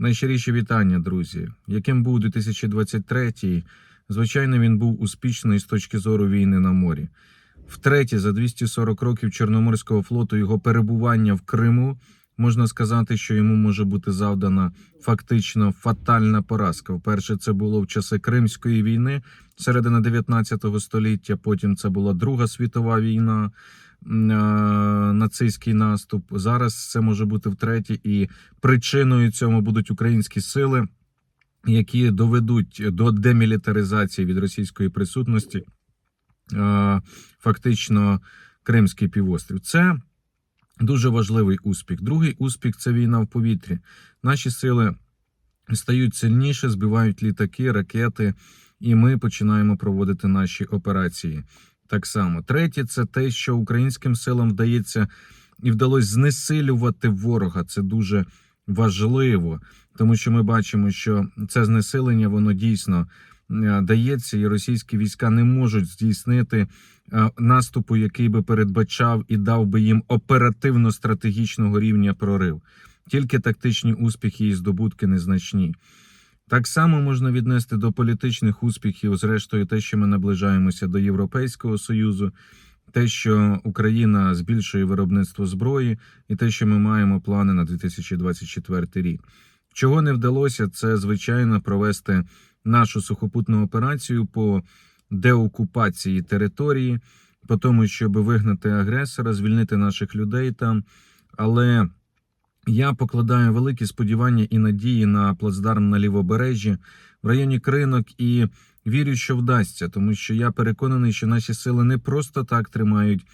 Найщиріші вітання, друзі. Яким був 2023 Звичайно, він був успішний з точки зору війни на морі. Втретє, за 240 років Чорноморського флоту його перебування в Криму можна сказати, що йому може бути завдана фактично фатальна поразка. Вперше це було в часи Кримської війни, середина 19 століття. Потім це була Друга світова війна, е, нацистський наступ. Зараз це може бути втретє, і причиною цьому будуть українські сили, які доведуть до демілітаризації від російської присутності е, фактично Кримський півострів. Це дуже важливий успіх. Другий успіх це війна в повітрі. Наші сили стають сильніше, збивають літаки, ракети, і ми починаємо проводити наші операції. Так само, третє, це те, що українським силам вдається і вдалося знесилювати ворога. Це дуже важливо, тому що ми бачимо, що це знесилення воно дійсно дається, і російські війська не можуть здійснити е, наступу, який би передбачав і дав би їм оперативно-стратегічного рівня прорив. Тільки тактичні успіхи і здобутки незначні. Так само можна віднести до політичних успіхів, зрештою, те, що ми наближаємося до Європейського союзу, те, що Україна збільшує виробництво зброї, і те, що ми маємо плани на 2024 рік. Чого не вдалося, це звичайно провести нашу сухопутну операцію по деокупації території, по тому, щоб вигнати агресора, звільнити наших людей там. Але я покладаю великі сподівання і надії на плацдарм на лівобережжі в районі кринок і вірю, що вдасться, тому що я переконаний, що наші сили не просто так тримають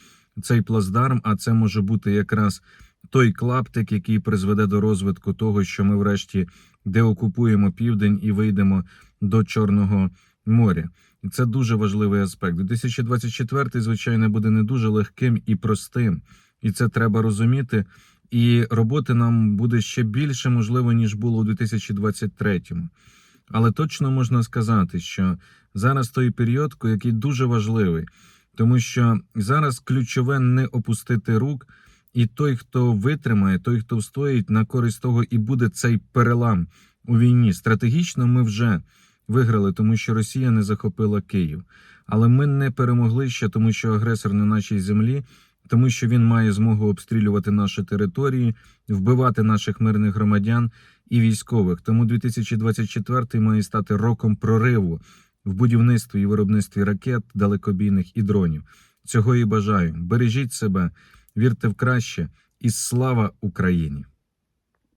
цей плацдарм, а це може бути якраз той клаптик, який призведе до розвитку того, що ми врешті деокупуємо південь і вийдемо до Чорного моря. І це дуже важливий аспект. 2024, звичайно, буде не дуже легким і простим, і це треба розуміти. І роботи нам буде ще більше, можливо, ніж було у 2023-му. Але точно можна сказати, що зараз той період, який дуже важливий, тому що зараз ключове не опустити рук, і той, хто витримає, той, хто встоїть на користь того, і буде цей перелам у війні. Стратегічно ми вже виграли, тому що Росія не захопила Київ. Але ми не перемогли ще, тому що агресор на нашій землі тому що він має змогу обстрілювати наші території, вбивати наших мирних громадян і військових. Тому 2024 має стати роком прориву в будівництві і виробництві ракет, далекобійних і дронів. Цього і бажаю. Бережіть себе, вірте в краще, і слава Україні!